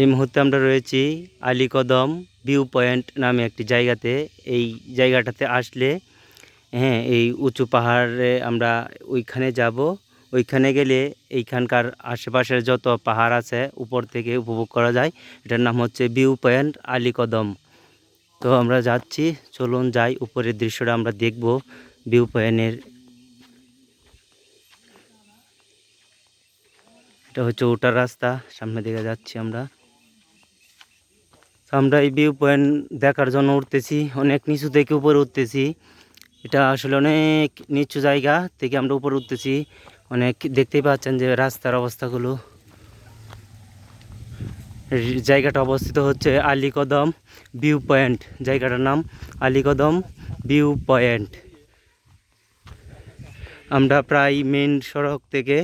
এই মুহূর্তে আমরা রয়েছি আলীকদম ভিউ পয়েন্ট নামে একটি জায়গাতে। এই জায়গাটাতে আসলে হ্যাঁ এই উঁচু পাহাড়ে আমরা ওইখানে যাব। ওইখানে গেলে এইখানকার আশেপাশের যত পাহাড় আছে উপর থেকে উপভোগ করা যায়। এটার নাম হচ্ছে ভিউ পয়েন্ট আলীকদম। তো আমরা যাচ্ছি, চলুন যাই, উপরের দৃশ্যটা আমরা দেখব ভিউ পয়েন্টের। এটা হচ্ছে ওটার রাস্তা, সামনে দিকে যাচ্ছি আমরা। আমরা এই ভিউ পয়েন্ট দেখার জন্য উঠতেছি, অনেক নিচু থেকে উপরে উঠতেছি। এটা আসলে অনেক নিচু জায়গা থেকে আমরা উপরে উঠতেছি। অনেক দেখতেই পাচ্ছেন যে রাস্তার অবস্থাগুলো। জায়গাটা অবস্থিত হচ্ছে আলীকদম ভিউ পয়েন্ট জায়গাটার নাম আলীকদম ভিউ পয়েন্ট আমরা প্রায় মেন সড়ক থেকে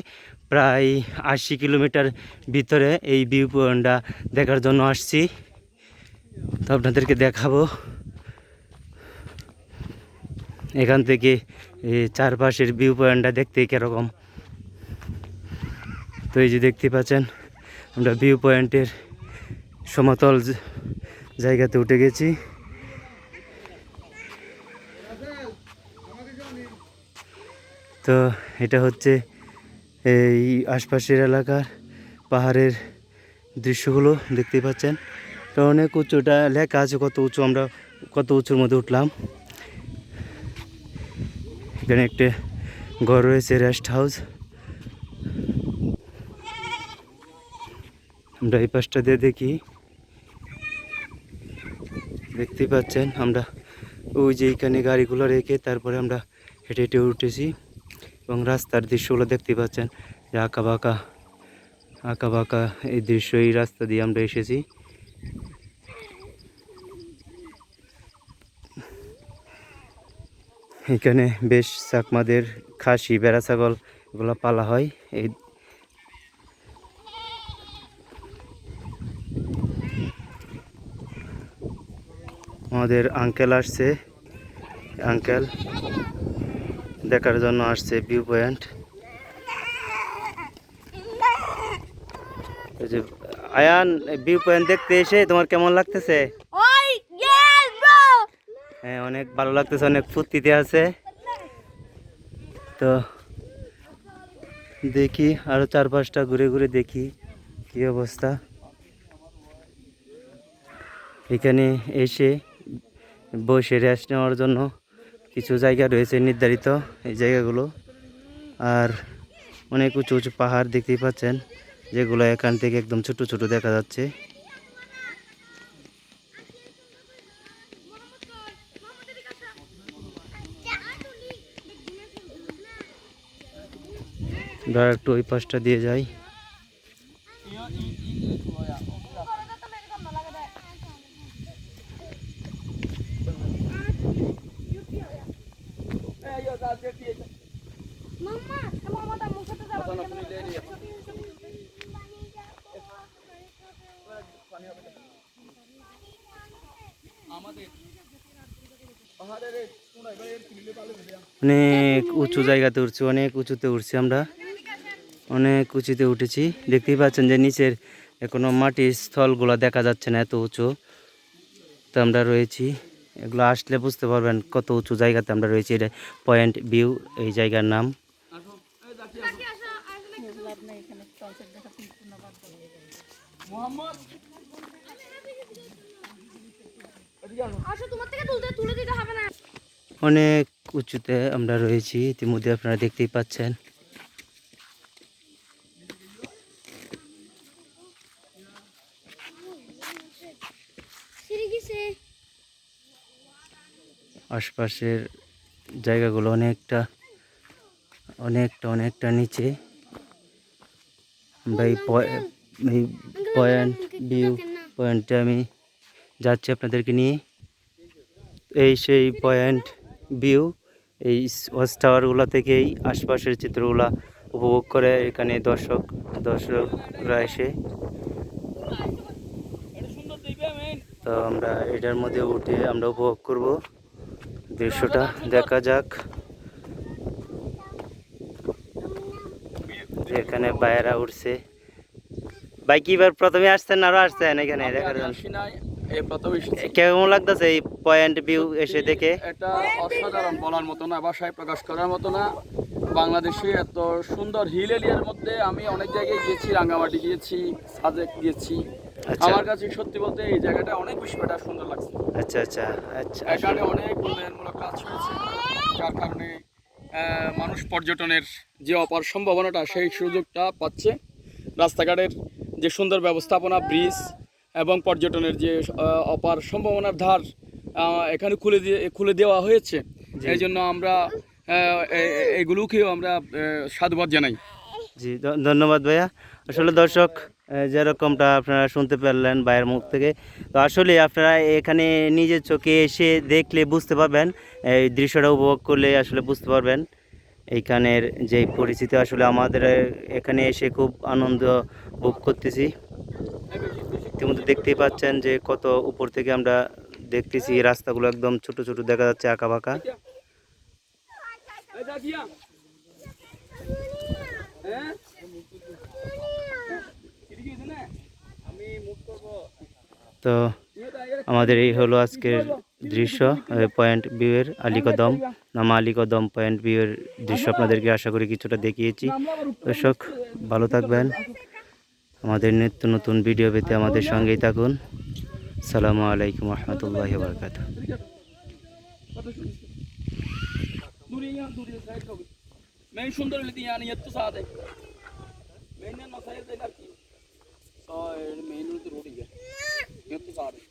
প্রায় আশি কিলোমিটার ভিতরে এই ভিউ পয়েন্টটা দেখার জন্য আসছি। তো আপনাদেরকে দেখাবো। এখান থেকে চারপাশের ভিউ পয়েন্টটা দেখতে কীরকম। তো এই যে দেখতে পাচ্ছেন, আমরা ভিউ পয়েন্টের সমতল জায়গাতে উঠে গেছি। তো এটা হচ্ছে, এই আশপাশের এলাকার পাহাড়ের দৃশ্যগুলো দেখতে পাচ্ছেন। তো অনেক উঁচুটা লেখা আছে, কত উঁচু আমরা, কত উঁচুর মধ্যে উঠলাম। এখানে একটা ঘর রয়েছে রেস্ট হাউস আমরা এই পাশটা দিয়ে দেখি। দেখতে পাচ্ছেন, আমরা ওই যে এইখানে গাড়িগুলো রেখে তারপরে আমরা হেঁটে হেঁটে উঠেছি। এবং রাস্তার দৃশ্যগুলো দেখতে পাচ্ছেন, যে আঁকা বাঁকা আঁকা বাঁকা এই দৃশ্য, এই রাস্তা দিয়ে আমরা এসেছি। এখানে বেশ চাকমাদের খাসি, বেড়া ছাগল এগুলো পালা হয়। এই আমাদের আঙ্কেল আসছে। আঙ্কেল দেখার জন্য আসছে ভিউ পয়েন্ট এই যে আয়ান ভিউ পয়েন্ট দেখতে এসে তোমার কেমন লাগতেছে? ওই ইয়েস ব্রো হ্যাঁ অনেক ভালো লাগতেছে অনেক ফুর্তিতে আছে। তো দেখি আরও চার পাঁচটা ঘুরে ঘুরে দেখি কি অবস্থা। এখানে এসে বসে রেস্ট নেওয়ার জন্য কিছু জায়গা রয়েছে নির্ধারিত এই জায়গাগুলো। আর অনেক উঁচু উঁচু পাহাড় দেখতেই পাচ্ছেন। যেগুলো এখান থেকে একদম ছোট ছোট দেখা যাচ্ছে একটু ওই পাশটা দিয়ে যাই মাম্মা মামা তা মুখে তো যাবে অনেক উঁচু জায়গাতে উঠছি অনেক উঁচুতে উঠছি আমরা। অনেক উঁচুতে উঠেছি। দেখতেই পাচ্ছেন যে নিচের এখনও মাটির স্থলগুলো দেখা যাচ্ছে না এত উঁচু। তো আমরা রয়েছি। এগুলো আসলে বুঝতে পারবেন কত উঁচু জায়গাতে আমরা রয়েছি। এটা পয়েন্ট ভিউ এই জায়গার নাম। আসো তোমার থেকে তুলতে তুলে দিতে হবে না অনেক উঁচুতে আমরা রয়েছি ইতিমধ্যে আপনারা দেখতেই পাচ্ছেন আশপাশের জায়গাগুলো অনেকটা অনেকটা অনেকটা নিচে আমরা এই পয়- এই পয়েন্ট ভিউ পয়েন্টে আমি যাচ্ছি আপনাদেরকে নিয়ে এই সেই পয়েন্ট ভিউ এই ওয়াচ টাওয়ারগুলো থেকেই আশপাশের চিত্রগুলো উপভোগ করে এখানে দর্শক দর্শকরা এসে। তো আমরা এটার মধ্যে উঠে আমরা উপভোগ করব। দৃশ্যটা দেখা যাক। এখানে বায়েরা উঠছে। ভাই এবার প্রথমে আসছেন আরও আসছেন এখানে? দেখার জন্য। এই প্রথম এসেছি। কেমন লাগতেছে এই পয়েন্ট ভিউ এসে দেখে? এটা অসাধারণ বলার মতো না ভাষায় প্রকাশ করার মতো না। বাংলাদেশে এত সুন্দর হিল এরিয়ার মধ্যে আমি অনেক জায়গায় গিয়েছি রাঙ্গামাটি গিয়েছি সাজেক গিয়েছি। আচ্ছা। আমার কাছে সত্যি বলতে এই জায়গাটা অনেক বেশি বেটা সুন্দর লাগছে। আচ্ছা আচ্ছা আচ্ছা। এখানে অনেক উন্নয়নমূলক কাজ হয়েছে যার কারণে মানুষ পর্যটনের যে অপার সম্ভাবনাটা সেই সুযোগটা পাচ্ছে। রাস্তাঘাটের যে সুন্দর ব্যবস্থাপনা ব্রিজ এবং পর্যটনের যে অপার সম্ভাবনার ধার এখানে খুলে দিয়ে খুলে দেওয়া হয়েছে। এই জন্য আমরা এগুলোকেও আমরা সাধুবাদ জানাই। জি ধন্যবাদ ভাইয়া। আসলে দর্শক যেরকমটা আপনারা শুনতে পারলেন ভাইয়ের মুখ থেকে তো আসলে আপনারা এখানে নিজের চোখে এসে দেখলে বুঝতে পারবেন এই দৃশ্যটা উপভোগ করলে আসলে বুঝতে পারবেন। এইখানের যে পরিস্থিতি আসলে আমাদের এখানে এসে খুব আনন্দ ভোগ করতেছি। ইতিমধ্যে দেখতেই পাচ্ছেন যে কত উপর থেকে আমরা দেখতেছি রাস্তাগুলো একদম ছোট ছোট দেখা যাচ্ছে আঁকা বাঁকা হ্যাঁ? তো আমাদের এই হলো আজকের দৃশ্য পয়েন্ট ভিউয়ের আলিকদম। নামা আলিকদম পয়েন্ট ভিউয়ের দৃশ্য আপনাদেরকে আশা করি কিছুটা দেখিয়েছি। দর্শক ভালো থাকবেন। আমাদের নিত্য নতুন ভিডিও পেতে আমাদের সঙ্গেই থাকুন সালামু আলাইকুম রহমতুল্লাহ বরকাত मैं सुंदर लेती यानी ये तो साथ है मैंने मसाले दे लगी सो मैंने तो रोटी है ये तो साथ है